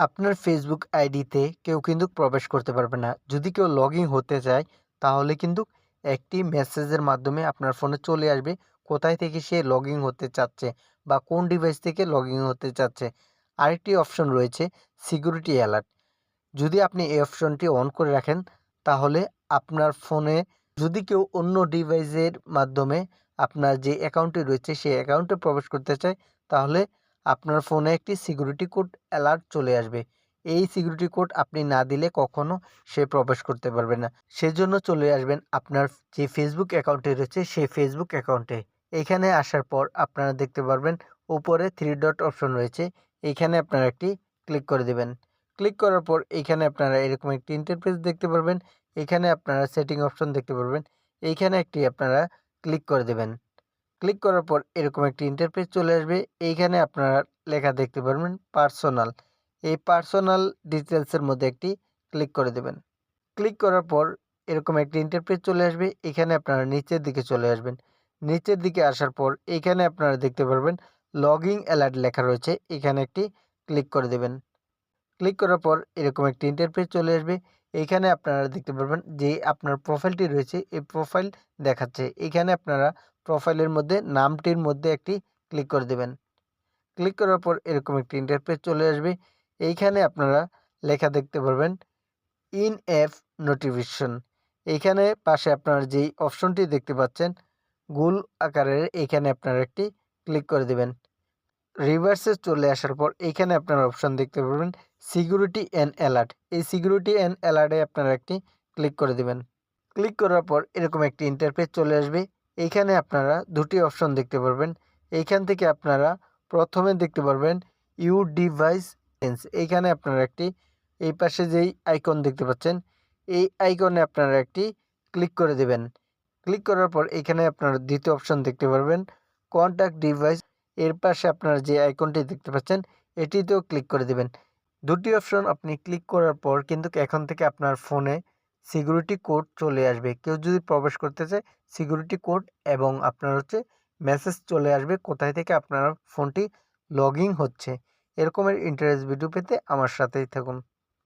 আপনার ফেসবুক আইডিতে কেউ কিন্তু প্রবেশ করতে পারবে না। যদি কেউ লগ হতে চায়, তাহলে কিন্তু একটি মেসেজের মাধ্যমে আপনার ফোনে চলে আসবে, কোথায় থেকে সে লগ হতে চাচ্ছে বা কোন ডিভাইস থেকে লগ হতে চাচ্ছে। আরেকটি অপশন রয়েছে সিকিউরিটি অ্যালার্ট যদি আপনি এই অপশনটি অন করে রাখেন, তাহলে আপনার ফোনে যদি কেউ অন্য ডিভাইসের মাধ্যমে আপনার যে অ্যাকাউন্টটি রয়েছে, সেই অ্যাকাউন্টে প্রবেশ করতে চায়, তাহলে আপনার ফোনে একটি সিকিউরিটি কোড অ্যালার্ট চলে আসবে। এই সিকিউরিটি কোড আপনি না দিলে কখনো সে প্রবেশ করতে পারবে না। সেজন্য চলে আসবেন আপনার যে ফেসবুক অ্যাকাউন্টে রয়েছে, সেই ফেসবুক অ্যাকাউন্টে এখানে আসার পর আপনারা দেখতে পারবেন উপরে থ্রি ডট অপশন রয়েছে। এইখানে আপনারা একটি ক্লিক করে দেবেন। ক্লিক করার পর এইখানে আপনারা এরকম একটি ইন্টারফেস দেখতে পারবেন। এখানে আপনারা সেটিং অপশন দেখতে পারবেন। এইখানে একটি আপনারা ক্লিক করে দেবেন। ক্লিক করার পর এরকম একটি ইন্টারফেস চলে আসবে। এইখানে আপনারা লেখা দেখতে পারবেন পার্সোনাল এই পার্সোনাল ডিটেলসের মধ্যে একটি ক্লিক করে দেবেন। ক্লিক করার পর এরকম একটি ইন্টারফেস চলে আসবে। এখানে আপনারা নিচের দিকে চলে আসবেন। নিচের দিকে আসার পর এখানে আপনারা দেখতে পারবেন লগিং অ্যালার্ট লেখা রয়েছে। এখানে একটি ক্লিক করে দেবেন। ক্লিক করার পর এরকম একটি ইন্টারফেস চলে আসবে। এখানে আপনারা দেখতে পারবেন যে আপনার প্রোফাইলটি রয়েছে। এই প্রোফাইল দেখাচ্ছে। এখানে আপনারা প্রোফাইলের মধ্যে, নামটির মধ্যে একটি ক্লিক করে দেবেন। ক্লিক করার পর এরকম একটি ইন্টারফেস চলে আসবে। এইখানে আপনারা লেখা দেখতে পারবেন ইন অ্যাপ নোটিফিকেশন এইখানে পাশে আপনার যেই অপশনটি দেখতে পাচ্ছেন গুল আকারের এইখানে আপনারা একটি ক্লিক করে দেবেন। রিভার্সে চলে আসার পর এইখানে আপনার অপশন দেখতে পারবেন সিকিউরিটি অ্যান্ড অ্যালার্ট এই সিকিউরিটি অ্যান্ড অ্যালার্টে আপনারা একটি ক্লিক করে দেবেন। ক্লিক করার পর এরকম একটি ইন্টারফেস চলে আসবে। এইখানে আপনারা দুটি অপশন দেখতে পারবেন। এইখান থেকে আপনারা প্রথমে দেখতে পারবেন ইউ ডিভাইস সেন্স এইখানে আপনারা একটি, এই পাশে যেই আইকন দেখতে পাচ্ছেন, এই আইকনে আপনারা একটি ক্লিক করে দেবেন। ক্লিক করার পর এখানে আপনারা দ্বিতীয় অপশন দেখতে পারবেন কন্ট্যাক্ট ডিভাইস এর পাশে আপনারা যে আইকনটি দেখতে পাচ্ছেন, এটিতেও ক্লিক করে দেবেন। দুটি অপশন আপনি ক্লিক করার পর কিন্তু এখন থেকে আপনার ফোনে সিকিউরিটি কোড চলে আসবে। কেউ যদি প্রবেশ করতে চায়, সিকিউরিটি কোড এবং আপনার হচ্ছে মেসেজ চলে আসবে কোথায় থেকে আপনার ফোনটি লগ হচ্ছে। এরকমের ইন্টারেস্ট ভিডিও পেতে আমার সাথেই থাকুন।